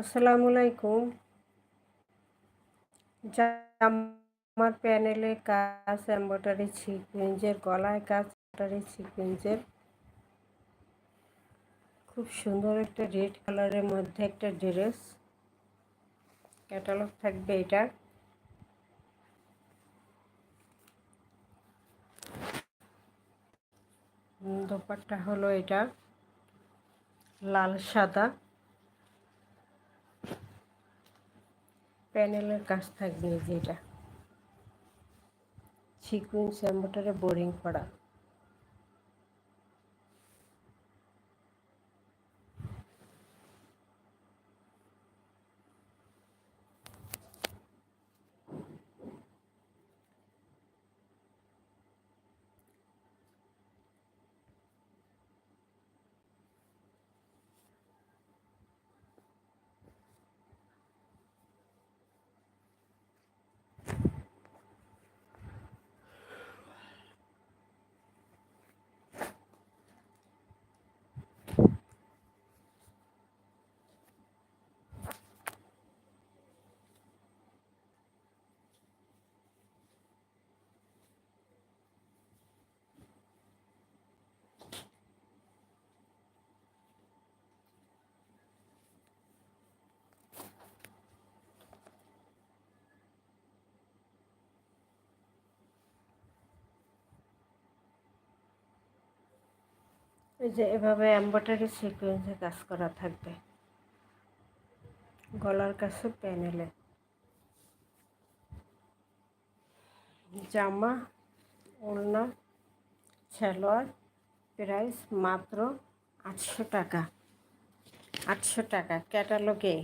আসসালামু আলাইকুম। আমার প্যানেলে কাজ এম্বয়ডারি সিকুয়েন্সের গলায় কাজ এম্বয়ডারি সিকুয়েন্সের খুব সুন্দর একটা রেড কালারের মধ্যে একটা ড্রেস। ক্যাটালগ থাকবে এটা। দোপারটা হলো এটা। লাল সাদা। প্যানেলের কাজ থাকবে যেটা সিকুয়েন্স এম্বোটারে বোরিং করা। যে এভাবে এম্বয়ডারি সিকোয়েন্সে কাজ করা থাকবে। গলার কাছে প্যানেলে জামা, ওড়না, সালোয়ার, প্রাইস মাত্র আটশো টাকা। আটশো টাকা ক্যাটালগে।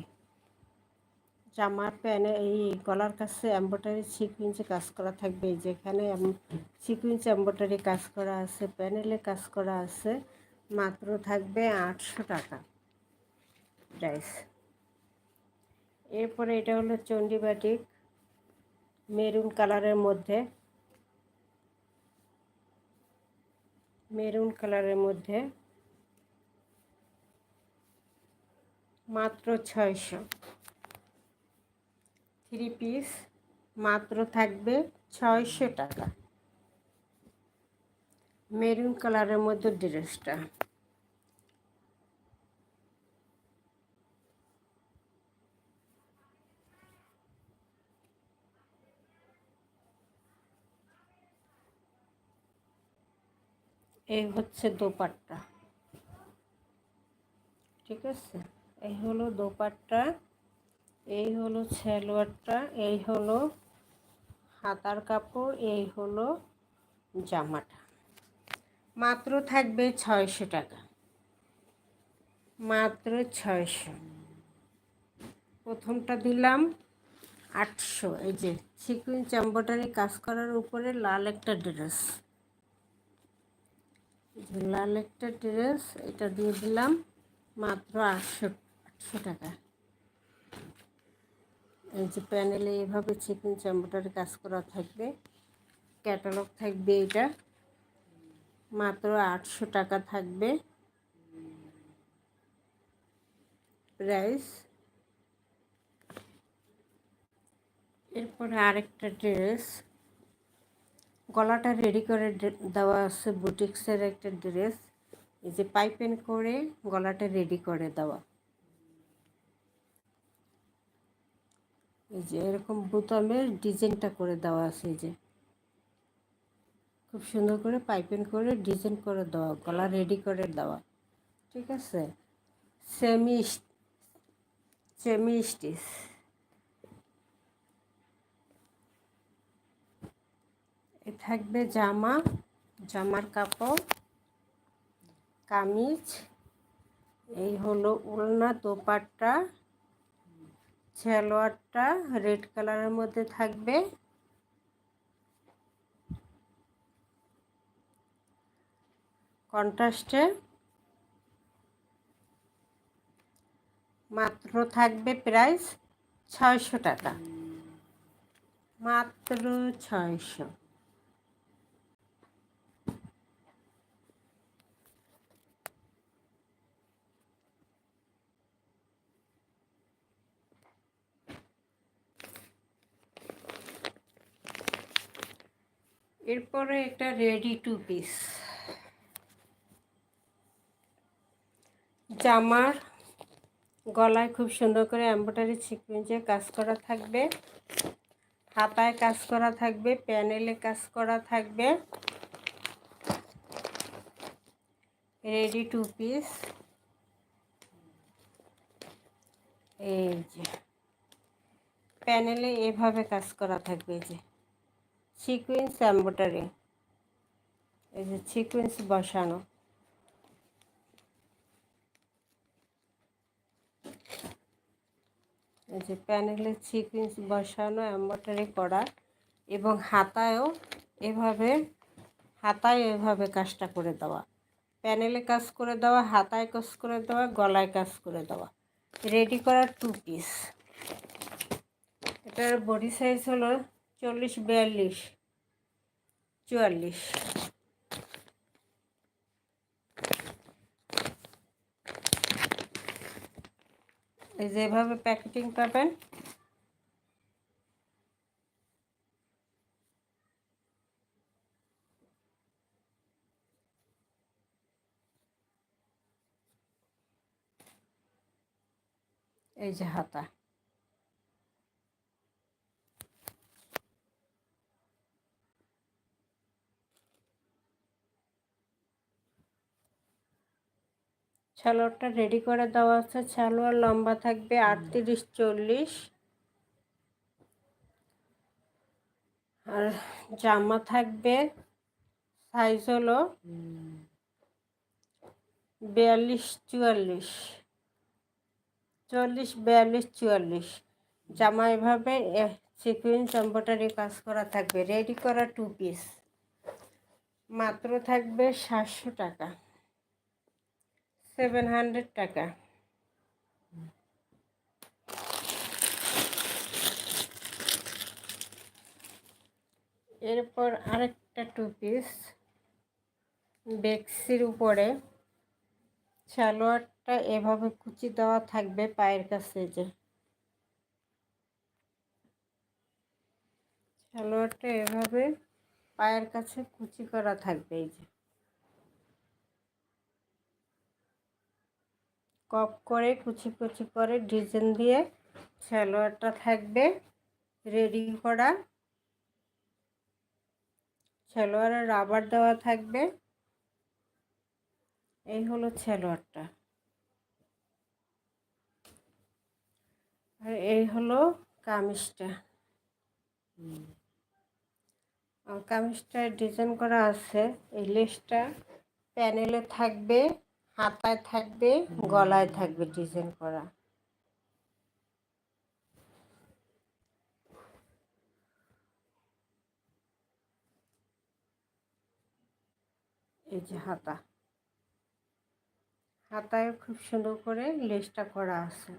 জামার প্যানে এই গলার কাছে এম্বয়ডারি সিকুয়েন্সে কাজ করা থাকবে। যেখানে সিকুয়েন্স এম্বয়ডারি কাজ করা আছে প্যানেলে কাজ করা আছে। মাত্র থাকবে আটশো টাকা। প্রাইস এরপরে এটা হলো চণ্ডীবাটিক মেরুন কালারের মধ্যে। মেরুন কালারের মধ্যে মাত্র ছয়শো। থ্রি পিস মাত্র থাকবে ছয়শো টাকা। মেরুন কালারের মধ্যে ড্রেসটা। এই হচ্ছে দোপাট্টা। ঠিক আছে? এই হলো দোপাট্টা এই হলো সালোয়ারটা এই হলো হাতার কাপড় এই হলো জামাটা। মাত্র থাকবে ছয়শো টাকা। মাত্র ছয়শো। প্রথমটা দিলাম আটশো। এই যে সিকুইন চাম্বটারি কাজ করার উপরে লাল একটা ড্রেস। লাল একটা ড্রেস এটা দিয়ে দিলাম মাত্র আটশো আটশো টাকা। এই যে প্যানেলে এভাবে চিকেন চাম্বটারি কাজ করা থাকবে, ক্যাটালগ থাকবে এটা। মাত্র আটশো টাকা থাকবে। প্রাইস এরপরে আরেকটা ড্রেস গলাটা রেডি করে দেওয়া আছে বুটিক্সের একটা ড্রেস এই যে পাইপেন করে গলাটা রেডি করে দেওয়া। এই যে এরকম বোতামের ডিজাইনটা করে দেওয়া আছে এই যে। খুব সুন্দর করে পাইপিং করে ডিজাইন করে দেওয়া, গলা রেডি করে দেওয়া। ঠিক আছে? সেমি সেমি স্টিচ এ থাকবে জামা, জামার কাপড়, কামিজ, এই হলো উলনা, দোপাট্টা সালোয়ারটা রেড কালারের মধ্যে থাকবে। কন্ট্রাস্টে মাত্র থাকবে প্রাইস ছয়শো টাকা। মাত্র ছয়শো। এরপরে একটা রেডি টু পিস জামার গলায় খুব সুন্দর করে এম্ব্রয়ডারি সিকুয়েন্সে কাজ করা থাকবে। হাতায় কাজ করা থাকবে প্যানেলে কাজ করা থাকবে। রেডি টু পিস এই যে প্যানেলে এভাবে কাজ করা থাকবে যে। সিকুয়েন্স এম্ব্রয়ডারি এই যে সিকুয়েন্স বসানো এই যে প্যানেলের সিকুয়েন্স বসানো এম্ব্রয়ডারি করা এবং হাতায়ও এভাবে হাতায় এভাবে কাজটা করে দেওয়া প্যানেলে কাজ করে দেওয়া হাতায় কাজ করে দেওয়া গলায় কাজ করে দেওয়া রেডি করা টু পিস এটার বডি সাইজ হলো চল্লিশ বিয়াল্লিশ চুয়াল্লিশ। এই যেভাবে প্যাকেটিং পাবেন। এই যে হাতা। সালোয়ারটা রেডি করে দেওয়া আছে। সালোয়ার লম্বা থাকবে আটত্রিশ, চল্লিশ। আর জামা থাকবে সাইজ হলো বিয়াল্লিশ, চুয়াল্লিশ। চল্লিশ, বিয়াল্লিশ, চুয়াল্লিশ। জামা এভাবে সিকুয়েন্স এম্ব্রয়ডারি কাজ করা থাকবে। রেডি করা টু পিস মাত্র থাকবে সাতশো টাকা। সেভেন হান্ড্রেড টাকা। এরপর আরেকটা টু পিস বেক্সির উপরে সালোয়ারটা এভাবে কুচি দেওয়া থাকবে পায়ের কাছে যে। সালোয়ারটা এভাবে পায়ের কাছে কুচি করা থাকবে এই যে। কপ করে, কুচি কুচি করে ডিজাইন দিয়ে সালোয়ারটা থাকবে, রেডি করা। সালোয়ারে রাবার দেওয়া থাকবে। এই হলো সালোয়ারটা। আর এই হলো কামিজটা। কামিজটা ডিজাইন করা আছে। এই লেসটা প্যানেলে থাকবে। হাতায় থাকবে, গলায় থাকবে ডিজাইন করা। এই যে হাতা। হাতায় খুব সুন্দর করে লেসটা করা আছে।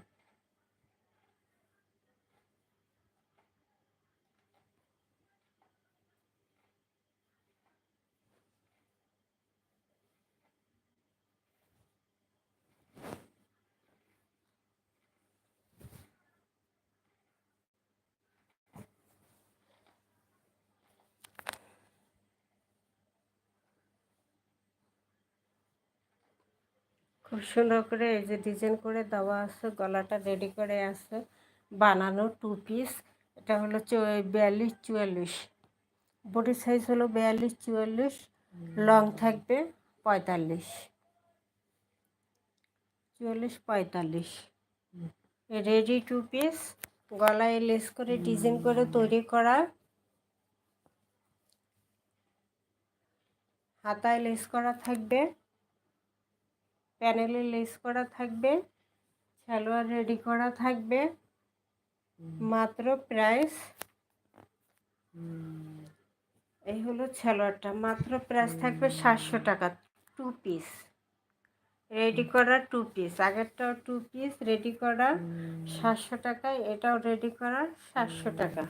খুব সুন্দর করে এই যে ডিজাইন করে দেওয়া আছে, গলাটা রেডি করে আছে, বানানো টু পিস এটা হলো বিয়াল্লিশ চুয়াল্লিশ। বডি সাইজ হলো বিয়াল্লিশ চুয়াল্লিশ লং থাকবে পঁয়তাল্লিশ। চুয়াল্লিশ, পঁয়তাল্লিশ। রেডি টু পিস গলায় লেস করে ডিজাইন করে তৈরি করা। হাতায় লেস করা থাকবে। প্যানেলে লেস করা থাকবে সালোয়ার রেডি করা থাকবে। মাত্র প্রাইস এই হলো সালোয়ারটা মাত্র প্রাইস থাকবে সাতশো টাকা টু পিস রেডি করা টু পিস আগেরটাও টু পিস রেডি করা সাতশো টাকা এটাও রেডি করা সাতশো টাকা।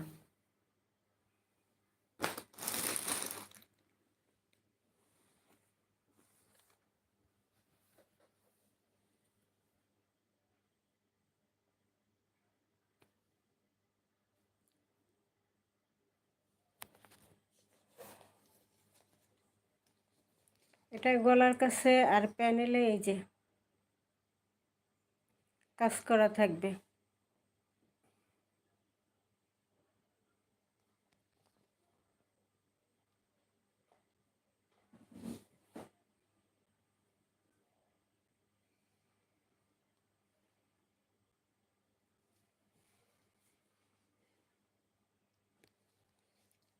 এটা গলার কাছে আর প্যানেলে এই যে কাজ করা থাকবে।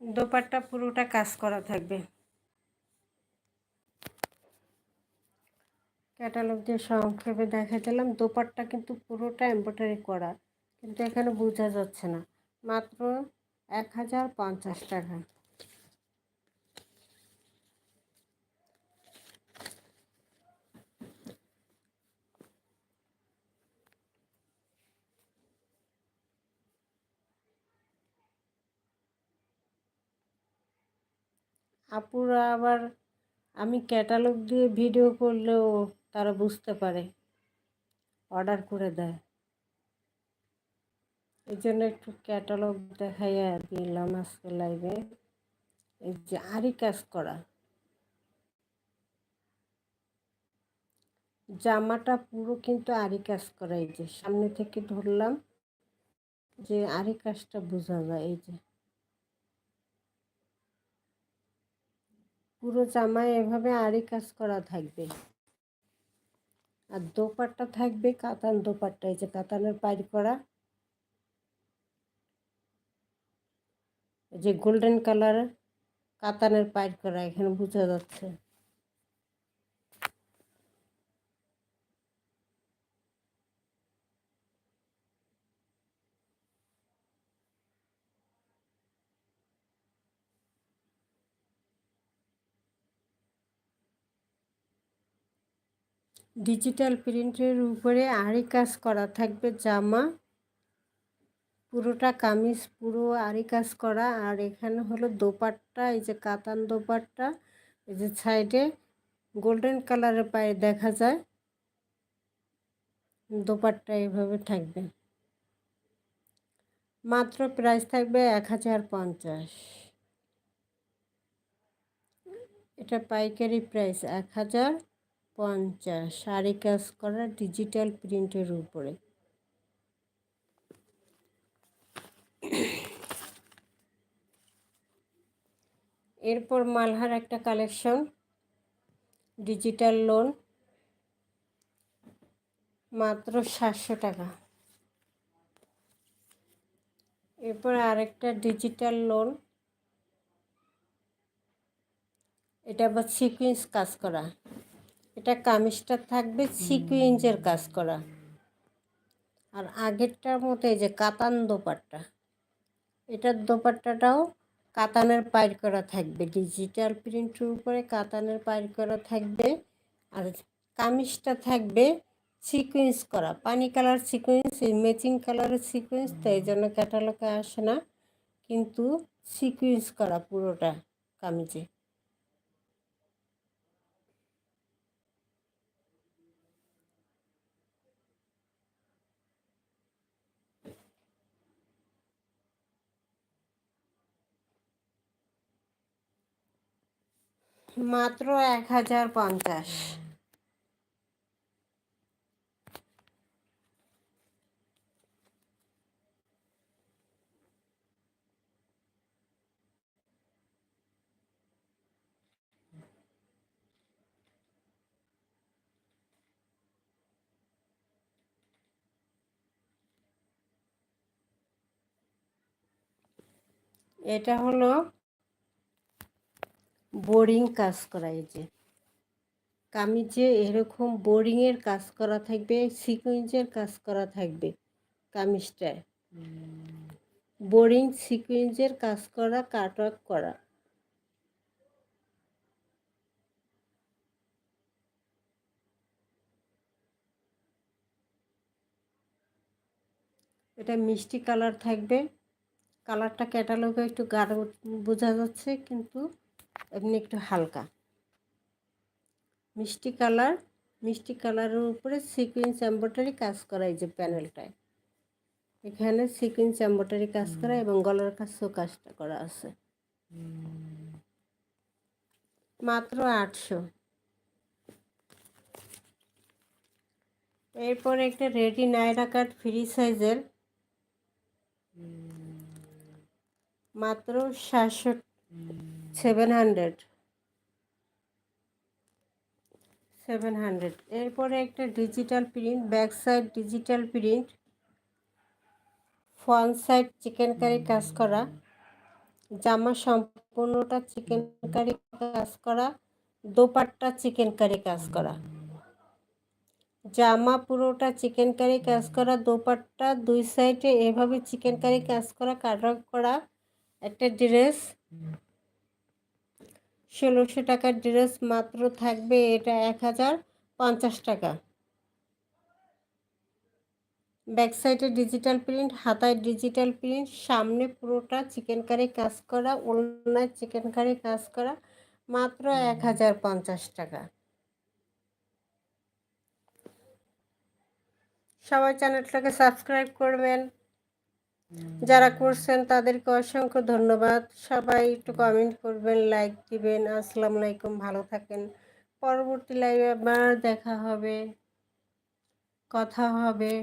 দোপাট্টা পুরোটা কাজ করা থাকবে। ক্যাটালগ দিয়ে সংক্ষেপে দেখা দিলাম দোপারটা কিন্তু পুরোটা এম্ব্রয়ডারি করা, কিন্তু এখানে বোঝা যাচ্ছে না। মাত্র এক হাজার পঞ্চাশ টাকা। আপুরা আবার আমি ক্যাটালগ দিয়ে ভিডিও করলেও তারা বুঝতে পারে। অর্ডার করে দেয়। এই জন্য একটু ক্যাটালগ দেখাইয়া দিলাম আজকে লাইভে। এই যে আরই কাজ করা। জামাটা পুরো কিন্তু আরি কাজ করা। এই যে সামনে থেকে ধরলাম যে আরি কাজটা বোঝা যায় এই যে পুরো জামায় এভাবে আরি কাজ করা থাকবে। আর দোপাট্টা থাকবে কাতান দোপাট্টা, এই যে কাতানের পাইর করা যে গোল্ডেন কালার কাতানের পাইর করা এখানে বোঝা যাচ্ছে। ডিজিটাল প্রিন্টের উপরে আড়ি কাজ করা থাকবে, জামা। পুরোটা কামিজ, পুরো আড়ি কাজ করা। আর এখানে হলো দোপাট্টা, এই যে কাতান দোপাট্টা, এই যে সাইডে গোল্ডেন কালারের পায়ে দেখা যায়। দোপাট্টা এভাবে থাকবে। মাত্র প্রাইস থাকবে এক হাজার পঞ্চাশ। এটা পাইকারি প্রাইস এক হাজার। পঞ্চাশ। শাড়ি কাজ করা ডিজিটাল প্রিন্টের উপরে। এরপর মালহার একটা কালেকশন ডিজিটাল লোন মাত্র সাতশো টাকা। এরপর আরেকটা ডিজিটাল লোন এটা আবার সিকুয়েন্স কাজ করা। এটা কামিজটা থাকবে সিকুয়েন্সের কাজ করা। আর আগেরটার মতো এই যে কাতান দোপাট্টা এটার দোপাট্টাটাও কাতানের পাইর করা থাকবে। ডিজিটাল প্রিন্টের উপরে কাতানের পাইর করা থাকবে। আর কামিজটা থাকবে সিকুয়েন্স করা। পানি কালার সিকুয়েন্স ম্যাচিং কালারের সিকুয়েন্স তো এই জন্য ক্যাটালগে আসে না। কিন্তু সিকুয়েন্স করা পুরোটা কামিজে। মাত্র এক হাজার পঞ্চাশ। এটা হলো বোরিং কাজ করা, এই যে। কামিজে এরকম বোরিংয়ের কাজ করা থাকবে, সিকুয়েন্সের কাজ করা থাকবে কামিজটায়। বোরিং, সিকুয়েন্সের কাজ করা, কাট অফ করা। এটা মিষ্টি কালার থাকবে। কালারটা ক্যাটালগে একটু গাঢ় বোঝা যাচ্ছে, কিন্তু এমনি একটু হালকা। মিষ্টি কালার মিষ্টি কালারের উপরে সিকুইন্স এম্ব্রয়ডারি কাজ করা এই যে প্যানেলটায় এখানে সিকুইন্স এম্ব্রয়ডারি কাজ করা এবং গলার কাছেও কাজটা করা আছে। মাত্র আটশো। এরপর একটা রেডি নাইরা কাট ফ্রি সাইজের মাত্র সাতশো সেভেন হান্ড্রেড সেভেন হান্ড্রেড এরপরে একটা digital print back side digital print front side chikankari কাজ করা। জামা সম্পূর্ণটা চিকেন কারি কাজ করা। দোপাট্টা চিকেন কারি কাজ করা। জামা পুরোটা চিকেন কারি কাজ করা। দোপাট্টা দুই সাইডে এভাবে চিকেন কারি কাজ করা। কাটার করা। একটা ড্রেস ষোলোশো টাকার ড্রেস মাত্র থাকবে, এটা এক হাজার পঞ্চাশ টাকা। ব্যাক সাইডে ডিজিটাল প্রিন্ট, হাতায় ডিজিটাল প্রিন্ট, সামনে পুরোটা চিকেন কারি কাজ করা ওলনায় চিকেন কারি কাজ করা, মাত্র এক হাজার পঞ্চাশ টাকা। সবাই চ্যানেলটাকে সাবস্ক্রাইব করবেন। যারা করছেন তাদেরকে অসংখ্য ধন্যবাদ। সবাই একটু কমেন্ট করবেন লাইক দিবেন। আসসালামু আলাইকুম, ভালো থাকেন। পরবর্তী লাইভে আবার দেখা হবে, কথা হবে।